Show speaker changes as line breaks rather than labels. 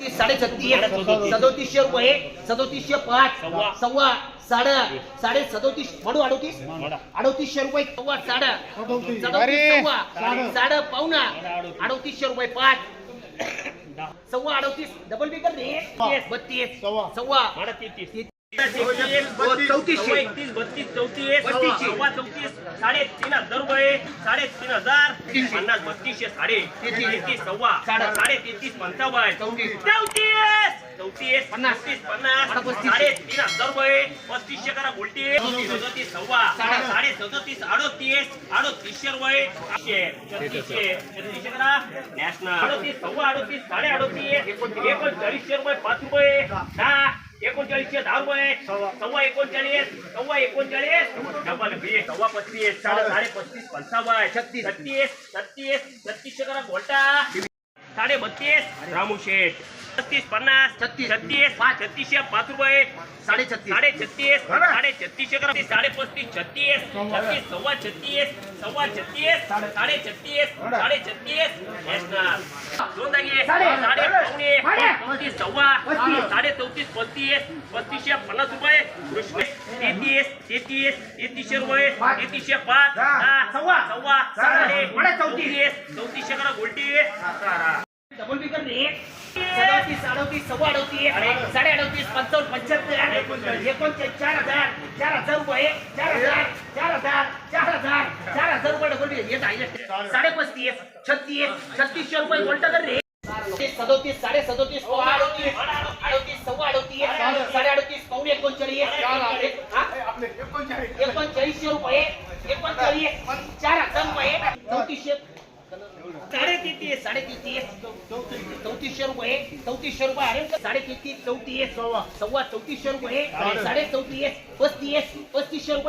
तीस, साडे छत्तीस सदोतीसशे रुपये सदोतीसशे पाच
सव्वा.
साडे साडे सदोतीस म्हणू अडोतीस? अडोतीसशे रुपये सव्वा साडे. सदोतीस. सव्वा. साडे. पावणा अडोतीसशे रुपये पाच. सव्वा अडोतीस डबल बिकर रे. बत्तीस. सव्वा.
तेहतीस.
तीस.
चौतीसशे
चौतीसशे
एकतीस बत्तीस चौतीस
बत्तीसशे.
सव्वा चौतीस साडे तीन हजार रुपये साडे तीन हजार पन्नास बत्तीसशे साडे
तेहतीस.
तेहतीस सव्वा
साडे.
साडे तेहतीस पंचावन्न
चौतीस.
चौतीस चौतीस
पन्नास.
पस्तीस पन्नास
आता पस्तीस.
साडे तीन हजार रुपये पस्तीसशे करा उलटी सदतीस सव्वा
साडे.
साडे सदतीस अडोतीस अडोतीसशे रुपये पाचशे छत्तीसशे छत्तीसशे करा नॅशनल अडोतीस सव्वा अडोतीस साडे अडोतीस एकोणचाळीसशे रुपये पाच रुपये दहा एकोणचाळीसशे दहा रुपये. सव्वा. एकोणचाळीस सव्वा एकोणचाळीस. डबल बी सव्वा पस्तीस साडे पस्तीस पंचावन्न
छत्तीस.
छत्तीस छत्तीस छत्तीसशे करा गोल्टा साडे बत्तीस रामू शेठ. छत्तीस पन्नास
छत्तीस.
छत्तीस पाच. छत्तीसशे पाच रुपये.
साडे छत्तीस.
साडे छत्तीस साडे छत्तीसशे करा साडे पस्तीस छत्तीस छत्तीस सव्वा छत्तीस सव्वा छत्तीस साडे छत्तीस साडे छत्तीस पस्तीस. सव्वा. साडे चौतीस पस्तीस पस्तीसशे पन्नास रुपये. कृष्ण तेहतीस तेहतीस तेहतीसशे रुपये. तेहतीसशे पाच. सव्वा सव्वा साडे
चौतीस.
चौतीसशे करा गोल्टी.
डबल बिकर रे. सदोतीस अडोतीस सव्वा अडोतीस. साडे अडोतीस पंचावन्न पंच्याहत्तर. एकोणचाळीस. चार हजार. चार हजार रुपये. चार हजार. चार हजार. चार हजार. चार हजार रुपये डबल बिकर येत आहे साडे पस्तीस छत्तीस छत्तीसशे रुपये कोणता कर रे. सदोतीस साडे सदोतीस अडोतीस अडोतीस सव्वा अडोतीस साडे अडोतीस पाऊणे एकोणचाळीस हा? एकोणचाळीसशे रुपये एकोणचाळीस चार हजार रुपये चौतीसशे साडे तेहतीस साडे तेहतीस चौतीसशे रुपये चौतीसशे रुपये अरे साडे तेहतीस चौतीस सव्वा चौतीसशे रुपये साडे चौतीस पस्तीस पस्तीसशे रुपये.